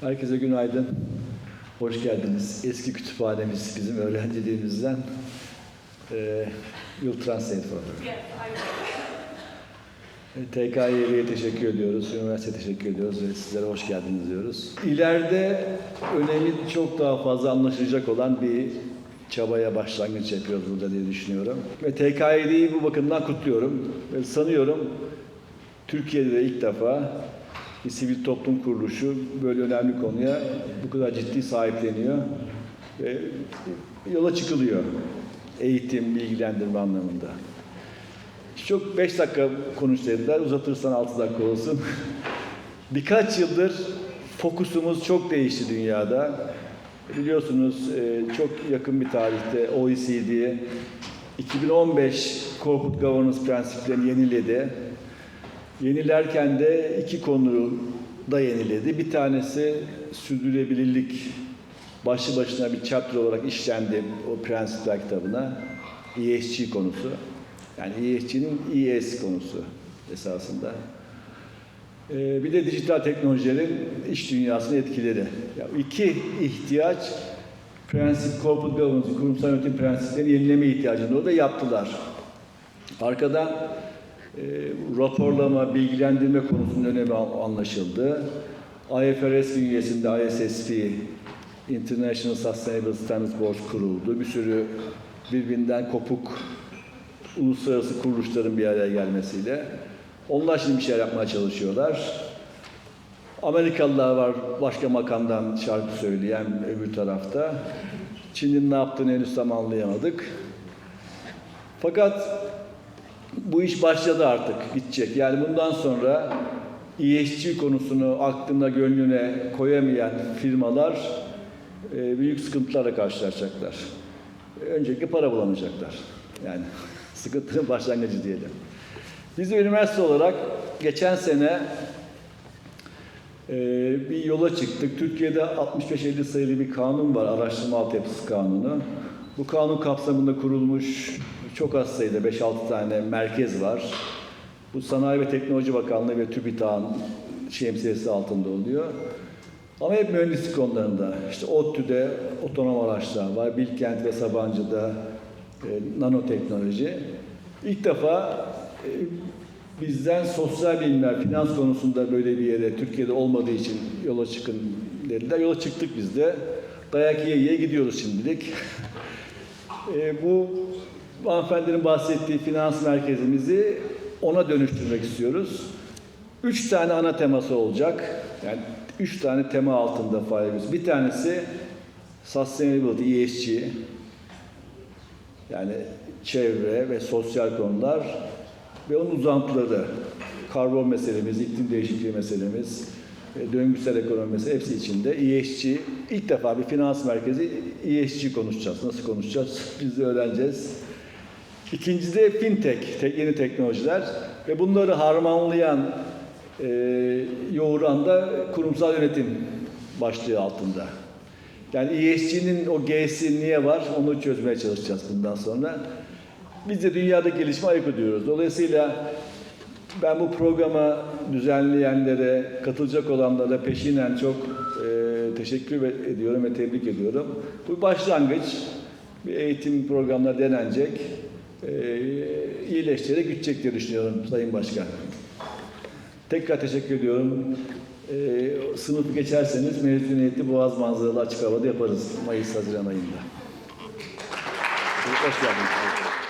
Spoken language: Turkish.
Herkese günaydın. Hoş geldiniz. Eski kütüphanemiz bizim öğrenciliğimizden. Ee, You'll Translate will. TKY'ye teşekkür ediyoruz, üniversiteye teşekkür ediyoruz ve sizlere hoş geldiniz diyoruz. İleride önemi çok daha fazla anlaşılacak olan bir çabaya başlangıç yapıyoruz burada diye düşünüyorum. Ve TKY'yi bu bakımdan kutluyorum. Ve sanıyorum Türkiye'de de ilk defa bir sivil toplum kuruluşu böyle önemli konuya bu kadar ciddi sahipleniyor. Ve yola çıkılıyor. Eğitim, bilgilendirme anlamında. Çok 5 dakika konuş dediler. Uzatırsan 6 dakika olsun. Birkaç yıldır fokusumuz çok değişti dünyada. Biliyorsunuz e, çok yakın bir tarihte OECD 2015 Corporate Governance prensiplerini yeniledi. Yenilerken de iki konuyu da yeniledi. Bir tanesi sürdürülebilirlik başlı başına bir chapter olarak işlendi o prensipler kitabına. ESG konusu. Yani ESG'nin ES konusu esasında. Ee, bir de dijital teknolojilerin iş dünyasına etkileri. Ya iki ihtiyaç prensip, corporate governance, kurumsal yönetim prensiplerini yenileme ihtiyacını da yaptılar. Arkadan e, raporlama, bilgilendirme konusunun önemi anlaşıldı. IFRS bünyesinde ISSP, International Sustainable Standards Board kuruldu. Bir sürü birbirinden kopuk uluslararası kuruluşların bir araya gelmesiyle. Onlar şimdi bir şeyler yapmaya çalışıyorlar. Amerikalılar var başka makamdan şarkı söyleyen öbür tarafta. Çin'in ne yaptığını henüz tam anlayamadık. Fakat bu iş başladı artık, gidecek. Yani bundan sonra ESG konusunu aklına, gönlüne koyamayan firmalar e, büyük sıkıntılarla karşılaşacaklar. Öncelikle para bulamayacaklar. Yani sıkıntının başlangıcı diyelim. Biz de üniversite olarak geçen sene e, bir yola çıktık. Türkiye'de 65-50 sayılı bir kanun var, araştırma altyapısı kanunu. Bu kanun kapsamında kurulmuş çok az sayıda 5-6 tane merkez var. Bu Sanayi ve Teknoloji Bakanlığı ve TÜBİTAK'ın şemsiyesi altında oluyor. Ama hep mühendislik konularında. İşte ODTÜ'de otonom araçlar var, Bilkent ve Sabancı'da e, nanoteknoloji. İlk defa e, bizden sosyal bilimler, finans konusunda böyle bir yere Türkiye'de olmadığı için yola çıkın dediler. Yola çıktık biz de. Dayak yiye yiye gidiyoruz şimdilik. e, bu hanımefendinin bahsettiği finans merkezimizi ona dönüştürmek istiyoruz. Üç tane ana teması olacak. Yani üç tane tema altında faaliyetiz. Bir tanesi Sustainability, ESG. Yani çevre ve sosyal konular ve onun uzantıları. Karbon meselemiz, iklim değişikliği meselemiz, e, döngüsel ekonomi meselesi hepsi içinde. ESG, ilk defa bir finans merkezi ESG konuşacağız. Nasıl konuşacağız? Biz de öğreneceğiz. İkincisi de fintech, te- yeni teknolojiler ve bunları harmanlayan, e, yoğuran da kurumsal yönetim başlığı altında. Yani ESG'nin o G'si niye var onu çözmeye çalışacağız bundan sonra. Biz de dünyada gelişme ayak ediyoruz. Dolayısıyla ben bu programa düzenleyenlere, katılacak olanlara peşinen çok e, teşekkür ediyorum ve tebrik ediyorum. Bu başlangıç bir eğitim programına denenecek. E, iyileştirerek gidecek diye düşünüyorum Sayın Başkan. Tekrar teşekkür ediyorum. Ee, sınıfı geçerseniz mezuniyeti Boğaz manzaralı açık havada yaparız Mayıs-Haziran ayında. Hoş geldiniz.